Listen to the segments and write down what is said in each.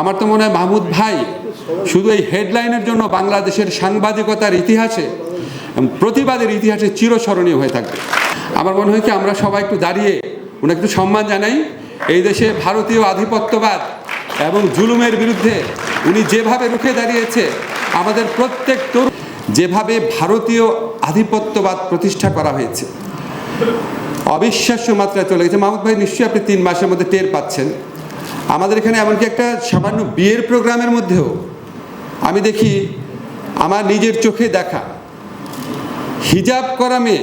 আমার তো মনে হয় মাহমুদ ভাই শুধু এই হেডলাইনের জন্য বাংলাদেশের সাংবাদিকতার ইতিহাসে প্রতিবাদের ইতিহাসে চিরস্মরণীয় হয়ে থাকবে। আমার মনে হয় কি আমরা সবাই একটু দাঁড়িয়ে ওনাকে একটু সম্মান জানাই। এই দেশে ভারতীয় আধিপত্যবাদ এবং জুলুমের বিরুদ্ধে উনি যেভাবে রুখে দাঁড়িয়েছে, আমাদের প্রত্যেক তরুণ যেভাবে ভারতীয় আধিপত্যবাদ প্রতিষ্ঠা করা হয়েছে, অবিশ্বাস্য মাত্রায় চলে গেছে। মাহমুদ ভাই নিশ্চয়ই আপনি তিন মাসের মধ্যে টের পাচ্ছেন। আমাদের এখানে এমনকি একটা সামান্য বিয়ের প্রোগ্রামের মধ্যেও আমি দেখি আমার নিজের চোখে দেখা হিজাব করা মেয়ে,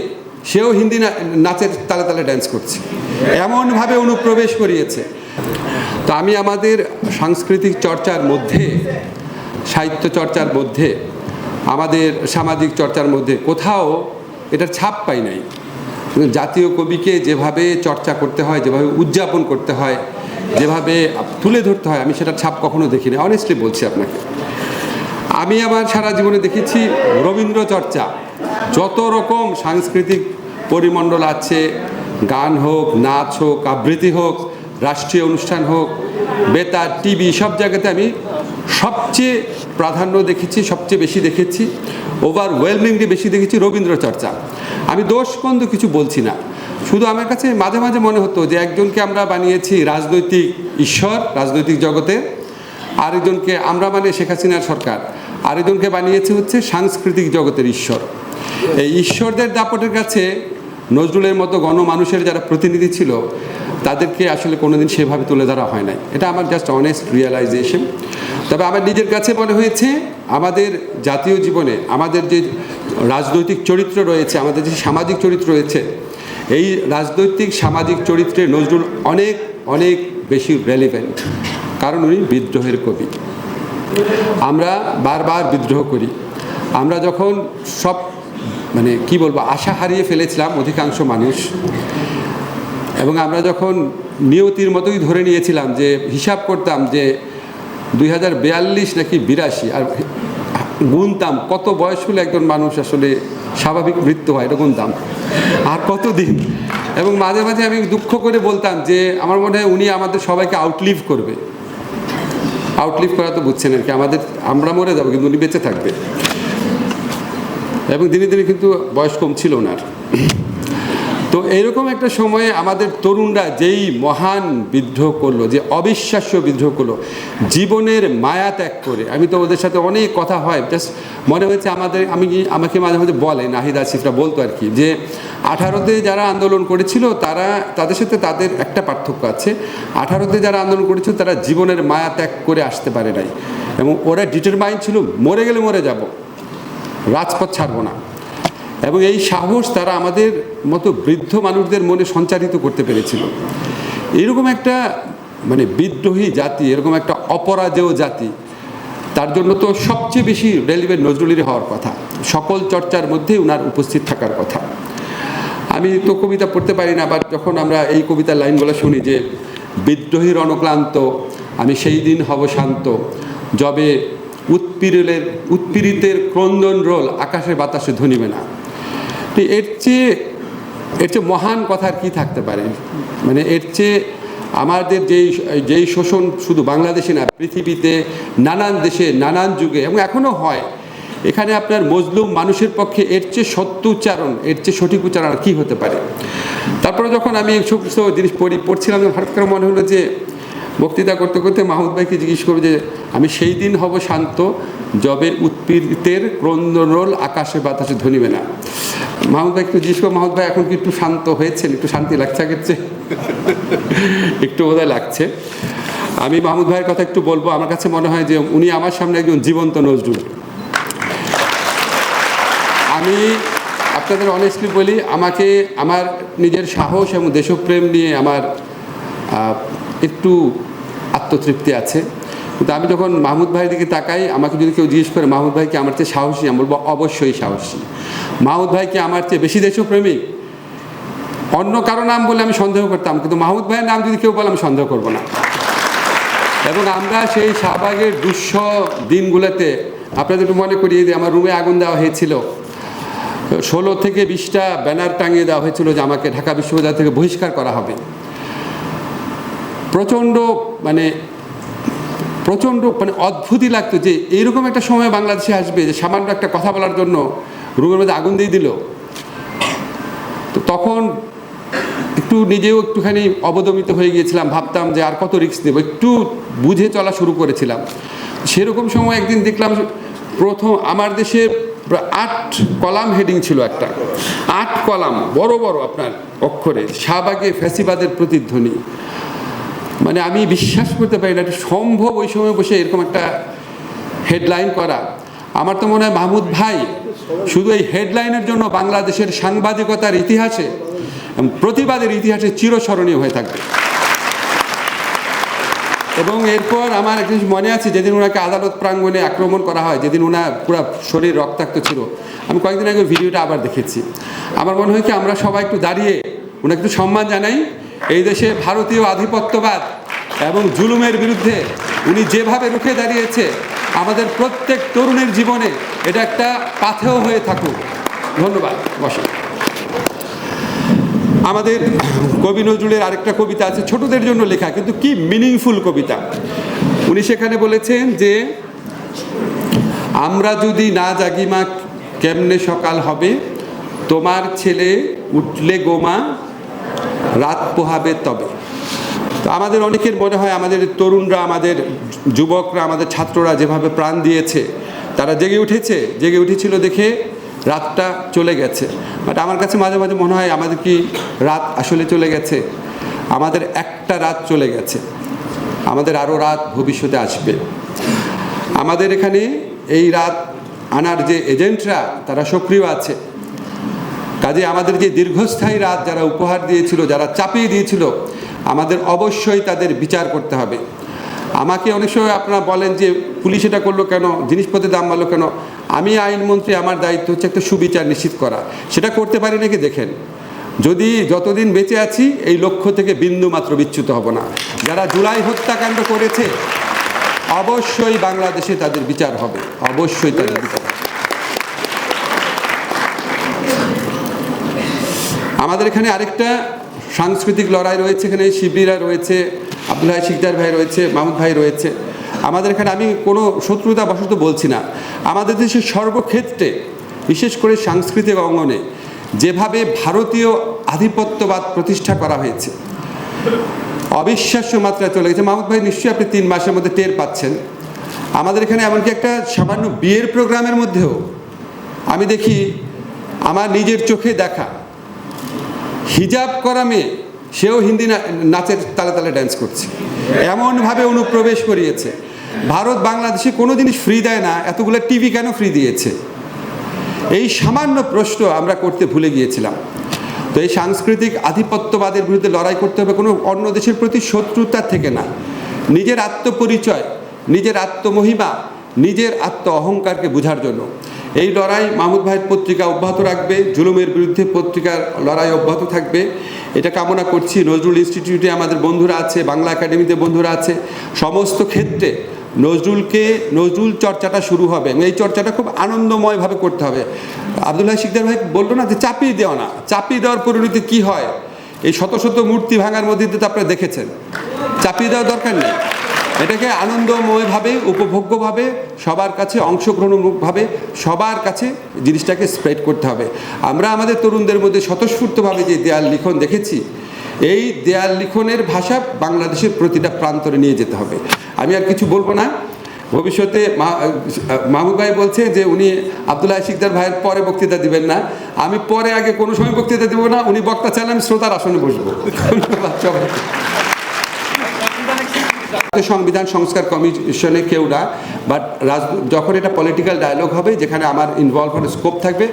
সেও হিন্দি নাচের তালে তালে ড্যান্স করছে। এমনভাবে অনুপ্রবেশ করিয়েছে। তো আমি আমাদের সাংস্কৃতিক চর্চার মধ্যে, সাহিত্য চর্চার মধ্যে, আমাদের সামাজিক চর্চার মধ্যে কোথাও এটার ছাপ পাই নাই। জাতীয় কবিকে যেভাবে চর্চা করতে হয়, যেভাবে উদযাপন করতে হয় যেভাবে তুলে ধরতে হয়, আমি সেটা ছাপ কখনো দেখিনি। অনেস্টলি বলছি আপনাকে। আমি আমার সারা জীবনে দেখেছি রবীন্দ্র চর্চা। যত রকম সাংস্কৃতিক পরিমণ্ডল আছে, গান হোক, নাচ হোক, আবৃত্তি হোক, রাষ্ট্রীয় অনুষ্ঠান হোক, বেতার, টিভি, সব জায়গাতে আমি সবচেয়ে প্রাধান্য দেখেছি, সবচেয়ে বেশি দেখেছি ওভারওয়েলমিংলি বেশি দেখেছি রবীন্দ্র চর্চা। আমি দোষ কিছু বলছি না। শুধু আমার কাছে মাঝে মাঝে মনে হতো যে একজনকে আমরা বানিয়েছি রাজনৈতিক ঈশ্বর, রাজনৈতিক জগতে, আরেকজনকে আমরা মানে শেখ হাসিনার সরকার, আরেকজনকে বানিয়েছে হচ্ছে সাংস্কৃতিক জগতের ঈশ্বর। এই ঈশ্বরদের দাপটের কাছে নজরুলের মতো গণমানুষের যারা প্রতিনিধি ছিল, তাদেরকে আসলে কোনোদিন সেভাবে তুলে ধরা হয় নাই। এটা আমার জাস্ট অনেস্ট রিয়েলাইজেশন তবে আমার নিজের কাছে মনে হয়েছে, আমাদের জাতীয় জীবনে আমাদের যে রাজনৈতিক চরিত্র রয়েছে, আমাদের যে সামাজিক চরিত্র রয়েছে এই রাজনৈতিক, সামাজিক চরিত্রে নজরুল অনেক অনেক বেশি রেলিভেন্ট কারণ উনি বিদ্রোহের কবি। আমরা বারবার বিদ্রোহ করি। আমরা যখন সব মানে কি বলব, আশা হারিয়ে ফেলেছিলাম অধিকাংশ মানুষ। এবং আমরা যখন নিয়তির মতোই ধরে নিয়েছিলাম যে, হিসাব করতাম যে, দুই হাজার বিয়াল্লিশ নাকি বিরাশি, আর গুনতাম, কত বয়স হলে একজন মানুষ আসলে স্বাভাবিক মৃত্যু হয়, এটা গুনতাম। আর কতদিন? এবং মাঝে মাঝে আমি দুঃখ করে বলতাম যে, আমার মনে হয় উনি আমাদের সবাইকে আউটলিভ করবে। আউটলিভ করা তো বুঝছেন আর কি, আমাদের, আমরা মরে যাব, কিন্তু উনি বেঁচে থাকবে। এবং দিনে দিনে কিন্তু বয়স কম ছিল ওনার। তো এইরকম একটা সময়ে আমাদের তরুণরা যেই মহান বিদ্রোহ করল, যে অবিশ্বাস্য বিদ্রোহ করল, জীবনের মায়া ত্যাগ করে, আমি তো ওদের সাথে অনেক কথা হয় জাস্ট মনে হয়েছে আমাদের, আমি আমাকে মাঝে মাঝে বলে, নাহিদ আসিফরা বলতো আর কি, যে আঠারোতে যারা আন্দোলন করেছিল, তারা, তাদের সাথে তাদের একটা পার্থক্য আছে, আঠারোতে যারা আন্দোলন করেছিল, তারা জীবনের মায়া ত্যাগ করে আসতে পারে নাই, এবং ওরা ডিটারমাইন্ড ছিল, মরে গেলে মরে যাব, রাজপথ ছাড়বো না। এবং এই সাহস তারা আমাদের মতো বৃদ্ধ মানুষদের মনে সঞ্চারিত করতে পেরেছিল। এরকম একটা মানে বিদ্রোহী জাতি, এরকম একটা অপরাজেয় জাতি, তার জন্য তো সবচেয়ে বেশি রেলিভেন্ট নজরুলেরই হওয়ার কথা। সকল চর্চার মধ্যে ওনার উপস্থিত থাকার কথা। আমি তো কবিতা পড়তে পারি না বাট যখন আমরা এই কবিতার লাইনগুলো শুনি যে বিদ্রোহীর অনক্লান্ত আমি সেই দিন হব শান্ত, যবে উৎপীড়নের, উৎপীড়িতের ক্রন্দন রোল আকাশে বাতাসে ধনিবে না। এর চেয়ে এর চেয়ে মহান কথা আর কি থাকতে পারে? মানে এর চেয়ে আমাদের যেই যেই শোষণ শুধু বাংলাদেশে না, পৃথিবীতে নানান দেশে, নানান যুগে, এবং এখনও হয়। এখানে আপনার মজলুম মানুষের পক্ষে এর চেয়ে সত্য উচ্চারণ, এর চেয়ে সঠিক উচ্চারণ কী হতে পারে? তারপরে যখন আমি এই সমস্ত জিনিস পড়ি, পড়ছিলাম, হঠাৎ করে মনে হলো যে বক্তৃতা করতে করতে মাহমুদ ভাইকে জিজ্ঞেস করবে যে, আমি সেই দিন হব শান্ত, যবে উৎপীড়িতের ক্রন্দনরোল আকাশে বাতাসে ধনিবে না। মাহমুদ ভাই একটু জিজ্ঞেস করব, মাহমুদ ভাই, এখন কি একটু শান্ত হয়েছেন? একটু শান্তি লাগছে আগের একটু বোধহয় লাগছে। আমি মাহমুদ ভাইয়ের কথা একটু বলব। আমার কাছে মনে হয় যে, উনি আমার সামনে একজন জীবন্ত নজরুল। আমি আপনাদের অনেস্টলি বলি, আমাকে আমার নিজের সাহস এবং দেশপ্রেম নিয়ে আমার একটু আত্মতৃপ্তি আছে। কিন্তু আমি যখন মাহমুদ ভাইয়ের দিকে তাকাই, আমাকে যদি কেউ জিজ্ঞেস করে, মাহমুদ ভাইকে আমার চেয়ে সাহসী? আমি বলব, অবশ্যই সাহসী। মাহমুদ ভাইকে আমার চেয়ে বেশি দেশপ্রেমিক? অন্য কারও নাম বলে আমি সন্দেহ করতাম, কিন্তু মাহমুদ ভাইয়ের নাম যদি কেউ বলে, আমি সন্দেহ করব না। এবং আমরা সেই শাহবাগের দুঃস দিনগুলোতে, আপনাদের একটু মনে করিয়ে দিই, আমার রুমে আগুন দেওয়া হয়েছিল। ষোলো থেকে বিশটা ব্যানার টাঙিয়ে দেওয়া হয়েছিল যে আমাকে ঢাকা বিশ্ববিদ্যালয় থেকে বহিষ্কার করা হবে। প্রচণ্ড মানে প্রচণ্ড মানে অদ্ভুতই লাগতো যে এইরকম একটা সময় বাংলাদেশে আসবে, যে সামান্য একটা কথা বলার জন্য রুমের মধ্যে আগুন দিয়ে দিল। তো তখন একটু নিজেও একটুখানি অবদমিত হয়ে গিয়েছিলাম, ভাবতাম যে আর কত রিস্ক নেব, একটু বুঝে চলা শুরু করেছিলাম। সেরকম সময় একদিন দেখলাম প্রথম আমার দেশে আট কলাম হেডিং ছিল একটা। আট কলাম, বড় বড় আপনার অক্ষরে, শাহবাগে ফ্যাসিবাদের প্রতিধ্বনি। মানে আমি বিশ্বাস করতে পারি না, এটা সম্ভব ওই সময় বসে এরকম একটা হেডলাইন করা। আমার তো মনে হয় মাহমুদ ভাই শুধু এই হেডলাইনের জন্য বাংলাদেশের সাংবাদিকতার ইতিহাসে প্রতিবাদের ইতিহাসে চিরস্মরণীয় হয়ে থাকবে। এবং এরপর আমার একটা মনে আছে, যেদিন ওনাকে আদালত প্রাঙ্গণে আক্রমণ করা হয়, যেদিন ওনার পুরো শরীর রক্তাক্ত ছিল, আমি কয়েকদিন আগে ভিডিওটা আবার দেখেছি। আমার মনে হয় কি আমরা সবাই একটু দাঁড়িয়ে ওনাকে একটু সম্মান জানাই এই দেশে ভারতীয় আধিপত্যবাদ এবং জুলুমের বিরুদ্ধে উনি যেভাবে রুখে দাঁড়িয়েছে, আমাদের প্রত্যেক তরুণের জীবনে এটা একটা পাথেয় হয়ে থাকুক। ধন্যবাদ বসেন আমাদের কবি নজরুলের আরেকটা কবিতা আছে, ছোটদের জন্য লেখা, কিন্তু কি মিনিংফুল কবিতা। উনি সেখানে বলেছেন যে, আমরা যদি না জাগি মা, কেমনে সকাল হবে? তোমার ছেলে উঠলে গোমা রাত পোহাবে তবে। তো আমাদের অনেকের মনে হয় আমাদের তরুণরা, আমাদের যুবকরা, আমাদের ছাত্ররা যেভাবে প্রাণ দিয়েছে, তারা জেগে উঠেছে, জেগে উঠেছিল দেখে রাতটা চলে গেছে। বাট আমার কাছে মাঝে মাঝে মনে হয় আমাদের কি রাত আসলে চলে গেছে? আমাদের একটা রাত চলে গেছে। আমাদের আরও রাত ভবিষ্যতে আসবে। আমাদের এখানে এই রাত আনার যে এজেন্টরা, তারা সক্রিয় আছে। কাজে আমাদের যে দীর্ঘস্থায়ী রাত যারা উপহার দিয়েছিল, যারা চাপিয়ে দিয়েছিল, আমাদের অবশ্যই তাদের বিচার করতে হবে। আমাকে অনেক সময় আপনারা বলেন যে, পুলিশ এটা করল কেন? জিনিসপত্রের দাম বাড়লো কেন? আমি আইনমন্ত্রী আমার দায়িত্ব হচ্ছে একটা সুবিচার নিশ্চিত করা। সেটা করতে পারি নাকি? দেখেন, যদি যতদিন বেঁচে আছি, এই লক্ষ্য থেকে বিন্দু মাত্র বিচ্যুত হব না। যারা জুলাই হত্যাকাণ্ড করেছে, অবশ্যই বাংলাদেশে তাদের বিচার হবে। অবশ্যই তাদের বিচার আমাদের এখানে আরেকটা সাংস্কৃতিক লড়াই রয়েছে এখানে শিবিরা রয়েছে আব্দুল ভাই শিকদার ভাই রয়েছে, মাহমুদ ভাই রয়েছে। আমাদের এখানে আমি কোনো শত্রুতা বশত বলছি না। আমাদের দেশের সর্বক্ষেত্রে, বিশেষ করে সাংস্কৃতিক অঙ্গনে, যেভাবে ভারতীয় আধিপত্যবাদ প্রতিষ্ঠা করা হয়েছে, অবিশ্বাস্য মাত্রায় চলে গেছে। মাহমুদ ভাই, নিশ্চয়ই আপনি তিন মাসের মধ্যে টের পাচ্ছেন। আমাদের এখানে এমনকি একটা সামান্য বিয়ের প্রোগ্রামের মধ্যেও আমি দেখি, আমার নিজের চোখে দেখা হিজাব করা মেয়ে, সেও হিন্দি নাচের তালে তালে ড্যান্স করছে। এমনভাবে অনুপ্রবেশ করিয়েছে। ভারত বাংলাদেশে কোনো জিনিস ফ্রি দেয় না, এতগুলো টিভি কেন ফ্রি দিয়েছে? এই সামান্য প্রশ্ন আমরা করতে ভুলে গিয়েছিলাম। তো এই সাংস্কৃতিক আধিপত্যবাদের বিরুদ্ধে লড়াই করতে হবে কোনো অন্য দেশের প্রতি শত্রুতা থেকে না। নিজের আত্মপরিচয়, নিজের আত্মমহিমা, নিজের আত্ম অহংকারকে বোঝার জন্য। এই লড়াই মাহমুদ ভাইয়ের পত্রিকা অব্যাহত রাখবে, জুলুমের বিরুদ্ধে পত্রিকার লড়াই অব্যাহত থাকবে। এটা কামনা করছি নজরুল ইনস্টিটিউটে আমাদের বন্ধুরা আছে, বাংলা একাডেমিতে বন্ধুরা আছে। সমস্ত ক্ষেত্রে নজরুলকে, নজরুল চর্চাটা শুরু হবে এই চর্চাটা খুব আনন্দময়ভাবে করতে হবে। আবদুল্লাহ শিকদার ভাই বলল না যে চাপিয়ে দেওয়া না, চাপিয়ে দেওয়ার পরিণতি কি হয়? এই শত শত মূর্তি ভাঙার মধ্যে তো আপনারা দেখেছেন। চাপিয়ে দেওয়ার দরকার নেই। এটাকে আনন্দময়ভাবে, উপভোগ্যভাবে, সবার কাছে অংশগ্রহণমূলকভাবে, সবার কাছে জিনিসটাকে স্প্রেড করতে হবে। আমরা আমাদের তরুণদের মধ্যে স্বতঃস্ফূর্তভাবে যে দেয়াল লিখন দেখেছি, এই দেয়াল লিখনের ভাষা বাংলাদেশের প্রতিটা প্রান্তরে নিয়ে যেতে হবে। আমি আর কিছু বলব না। ভবিষ্যতে মা- মাহমুদ ভাই বলছে যে উনি আবদুল্লাহ শিকদার ভাইয়ের পরে বক্তৃতা দিবেন না। আমি পরে আগে কোনো সময় বক্তৃতা দেবো না, উনি বক্তা চাইলে আমি শ্রোতার আসনে বসবো। ধন্যবাদ সংবিধান সংস্কার কমিশনে কেউ না বাট রাজ, যখন এটা পলিটিক্যাল ডায়লগ হবে, যেখানে আমার ইনভলভ হওয়ার স্কোপ থাকবে,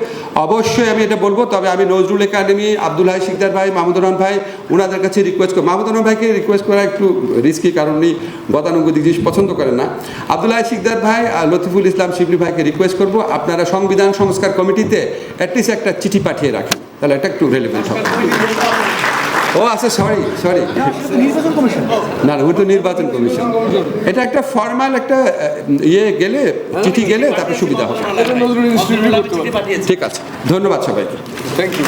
অবশ্যই আমি এটা বলব, তবে আমি নজরুল একাডেমি, আব্দুল হাই শিকদার ভাই, মাহমুদুর রহমান ভাই ওনাদের কাছে রিকোয়েস্ট করি। মাহমুদুর রহমান ভাইকে রিকোয়েস্ট করা একটু রিস্কি কারণ উনি গতানুগতিক জিনিস পছন্দ করেন না। আব্দুল হাই শিকদার ভাই আর লতিফুল ইসলাম শিবলি ভাইকে রিকোয়েস্ট করব, আপনারা সংবিধান সংস্কার কমিটিতে অ্যাটলিস্ট একটা চিঠি পাঠিয়ে রাখেন। তাহলে এটা একটু রেলিভেন্ট হবে। ও আচ্ছা সরি সরি নির্বাচন কমিশন? না না তো নির্বাচন কমিশন। এটা একটা ফর্মাল একটা ইয়ে গেলে চিঠি গেলে তারপরে সুবিধা হবে। ঠিক আছে ধন্যবাদ সবাইকে। Thank you